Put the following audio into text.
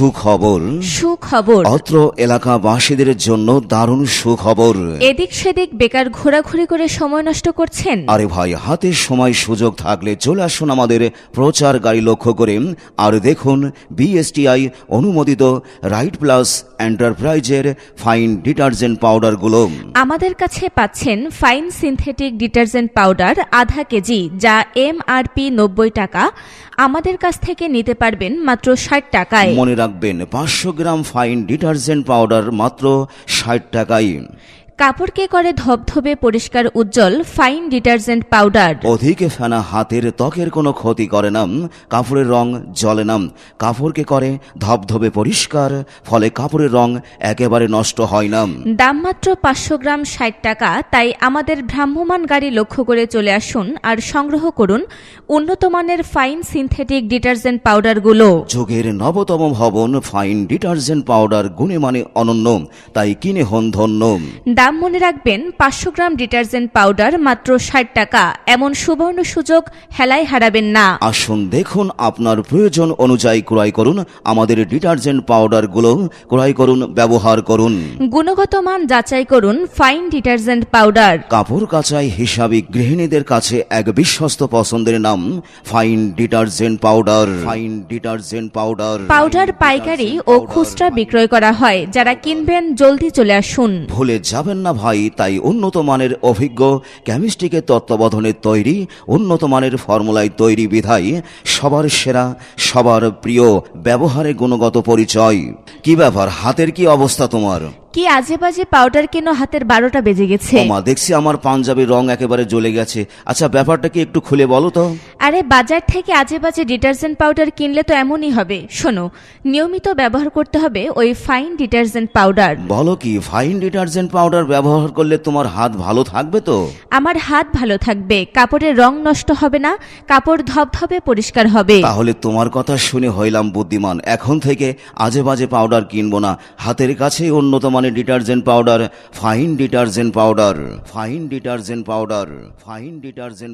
সুখবর। সুখবর। অত্র এলাকাবাসীদের জন্য দারুণ সুখবর। এদিক সেদিক বেকার ঘোরাঘুরি করে সময় নষ্ট করছেন? আরে ভাই হাতে সময় সুযোগ থাকলে চলে আসুন আমাদের প্রচার গাড়ি লক্ষ্য করে। আর দেখুন বিএসটিআই অনুমোদিত রাইট প্লাস এন্টারপ্রাইজের ফাইন ডিটারজেন্ট পাউডারগুলো আমাদের কাছে পাচ্ছেন ফাইন সিনথেটিক ডিটারজেন্ট পাউডার আধা কেজি যা এমআরপি নব্বই টাকা। আমাদের কাছ থেকে নিতে পারবেন মাত্র ষাট টাকায়। মনে রাখবেন। পাঁচশো গ্রাম ফাইন ডিটারজেন্ট পাউডার মাত্র ষাট টাকায়। কাপড়কে করে ধবধবে পরিষ্কার উজ্জ্বল ফাইন ডিটারজেন্ট পাউডার অধিক ফেনা হাতের ত্বকের কোনো ক্ষতি করে না। কাপড়ের রং জ্বলে না। কাপড়কে করে ধবধবে পরিষ্কার ফলে কাপড়ের রং একেবারে নষ্ট হয় না। দাম মাত্র পাঁচশো গ্রাম ষাট টাকা তাই আমাদের ভ্রাম্যমাণ গাড়ি লক্ষ্য করে চলে আসুন আর সংগ্রহ করুন উন্নত মানের ফাইন সিনথেটিক ডিটারজেন্ট পাউডারগুলো যুগের নবতম ভবন ফাইন ডিটারজেন্ট পাউডার গুণে মানে অনন্য তাই কিনে হন ধন্য। দাম মনে রাখবেন পাঁচশো গ্রাম ডিটারজেন্ট পাউডার মাত্র ষাট টাকা। এমন সুবর্ণ সুযোগ হেলায় হারাবেন না। আসুন দেখুন আপনার প্রয়োজন অনুযায়ী ক্রয় করুন। আমাদের ডিটারজেন্ট পাউডারগুলো ক্রয় করুন ব্যবহার করুন। গুণগত মান যাচাই করুন ফাইন ডিটারজেন্ট পাউডার। কাপড় কাচাই হিসাবে গৃহিণীদের কাছে এক বিশ্বস্ত পছন্দের নাম fine detergent powder. Fine detergent powder. Powder পাইকারি ও খুচরা বিক্রয় করা হয়। যারা কিনবেন জলদি চলে আসুন। ভুলে যাবেন না ভাই, তাই উন্নত মানের অভিজ্ঞ কেমিস্ট্রিকে তত্ত্বাবধানে তৈরি, উন্নত মানের ফর্মুলায় তৈরি বিধায় সবার সেরা, সবার প্রিয়, ব্যবহারে গুণগত পরিচয়। কি ব্যাপার, হাতের কি অবস্থা তোমার? কি আজে বাজে পাউডার কেন হাতের বারোটা বেজে গেছে? ওমা দেখছি আমার পাঞ্জাবির রং একেবারে জ্বলে গেছে। আচ্ছা ব্যাপারটা কি একটু খুলে বলো তো। আরে বাজার থেকে আজে বাজে ডিটারজেন্ট পাউডার কিনলে তো এমনই হবে। শোনো নিয়মিত ব্যবহার করতে হবে ওই ফাইন ডিটারজেন্ট পাউডার বলো কি ফাইন ডিটারজেন্ট পাউডার ব্যবহার করলে তোমার হাত ভালো থাকবে তো? আমার হাত ভালো থাকবে কাপড়ের রং নষ্ট হবে না কাপড় ধবধবে পরিষ্কার হবে। তাহলে তোমার কথা শুনে হইলাম বুদ্ধিমান। এখন থেকে আজে বাজে পাউডার কিনবো না। হাতের কাছেই উন্নত মানের detergent powder fine detergent powder fine detergent powder fine detergent